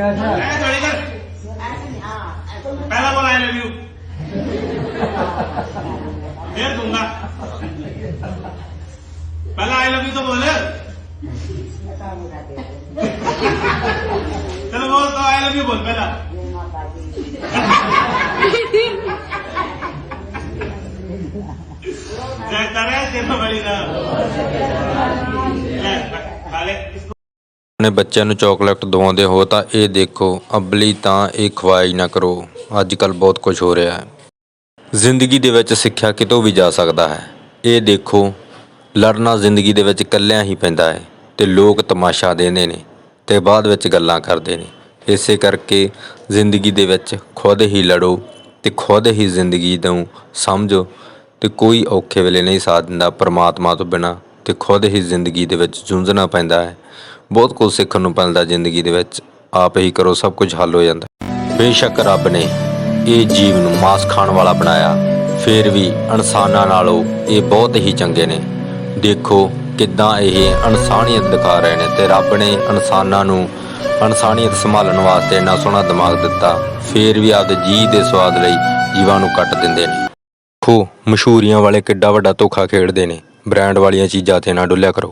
ਐ ਗਾਲੀ ਕਰ ਪਹਿਲਾ ਬੋਲ ਆਈ ਲਵ ਯੂ ਫੇਰ ਦੂੰਗਾ ਪਹਿਲਾ ਆਈ ਲਵ ਯੂ ਤਾਂ ਬੋਲ। ਚਲੋ ਬੋਲ, ਤਾਂ ਆਈ ਲਵ ਯੂ ਬੋਲ ਪਹਿਲਾ। ਜੈ ਕਰੇ ਤੇਰੇ ਬੜੀ ਆਪਣੇ ਬੱਚਿਆਂ ਨੂੰ ਚਾਕਲੇਟ ਦਵਾਉਂਦੇ ਹੋ ਤਾਂ ਇਹ ਦੇਖੋ, ਅਬਲੀ ਤਾਂ ਇਹ ਖਵਾਈ ਨਾ ਕਰੋ। ਅੱਜ ਕੱਲ ਬਹੁਤ ਕੁਝ ਹੋ ਰਿਹਾ ਹੈ। ਜ਼ਿੰਦਗੀ ਦੇ ਵਿੱਚ ਸਿੱਖਿਆ ਕਿਤੋਂ ਵੀ ਜਾ ਸਕਦਾ ਹੈ। ਇਹ ਦੇਖੋ, ਲੜਨਾ ਜ਼ਿੰਦਗੀ ਦੇ ਵਿੱਚ ਇਕੱਲਿਆਂ ਹੀ ਪੈਂਦਾ ਹੈ ਤੇ ਲੋਕ ਤਮਾਸ਼ਾ ਦੇਂਦੇ ਨੇ ਤੇ ਬਾਅਦ ਵਿੱਚ ਗੱਲਾਂ ਕਰਦੇ ਨੇ। ਇਸੇ ਕਰਕੇ ਜ਼ਿੰਦਗੀ ਦੇ ਵਿੱਚ ਖੁਦ ਹੀ ਲੜੋ ਤੇ ਖੁਦ ਹੀ ਜ਼ਿੰਦਗੀ ਨੂੰ ਸਮਝੋ ਤੇ ਕੋਈ ਔਖੇ ਵੇਲੇ ਨਹੀਂ ਸਾਥ ਦਿੰਦਾ, ਪਰਮਾਤਮਾ ਤੋਂ ਬਿਨਾ ਤੇ ਖੁਦ ਹੀ ਜ਼ਿੰਦਗੀ ਦੇ ਵਿੱਚ ਜੂਝਣਾ ਪੈਂਦਾ ਹੈ। ਬਹੁਤ ਕੁਝ ਸਿੱਖਣ ਨੂੰ ਮਿਲਦਾ ਜ਼ਿੰਦਗੀ ਦੇ ਵਿੱਚ। ਆਪ ਹੀ ਕਰੋ, ਸਭ ਕੁਝ ਹੱਲ ਹੋ ਜਾਂਦਾ। ਬੇਸ਼ੱਕ ਰੱਬ ਨੇ ਇਹ ਜੀਵ ਨੂੰ ਮਾਸ ਖਾਣ ਵਾਲਾ ਬਣਾਇਆ। ਫਿਰ ਵੀ ਇਨਸਾਨਾਂ ਨਾਲੋਂ ਇਹ ਬਹੁਤ ਹੀ ਚੰਗੇ ਨੇ। ਦੇਖੋ ਕਿੱਦਾਂ ਇਹ ਇਨਸਾਨੀਅਤ ਦਿਖਾ ਰਹੇ ਨੇ ਤੇ ਰੱਬ ਨੇ ਇਨਸਾਨਾਂ ਨੂੰ ਇਨਸਾਨੀਅਤ ਸੰਭਾਲਣ ਵਾਸਤੇ ਇੰਨਾ ਸੋਹਣਾ ਦਿਮਾਗ ਦਿੱਤਾ। ਫਿਰ ਵੀ ਆਪਦੇ ਜੀ ਦੇ ਸਵਾਦ ਲਈ ਜੀਵਾਂ ਨੂੰ ਕੱਟ ਦਿੰਦੇ ਨੇ। ਦੇਖੋ ਮਸ਼ਹੂਰੀਆਂ ਵਾਲੇ ਕਿੱਡਾ ਵੱਡਾ ਧੋਖਾ ਖੇਡਦੇ ਨੇ। ਬ੍ਰਾਂਡ ਵਾਲੀਆਂ ਚੀਜ਼ਾਂ ਤੇ ਨਾ ਡੁੱਲਿਆ ਕਰੋ।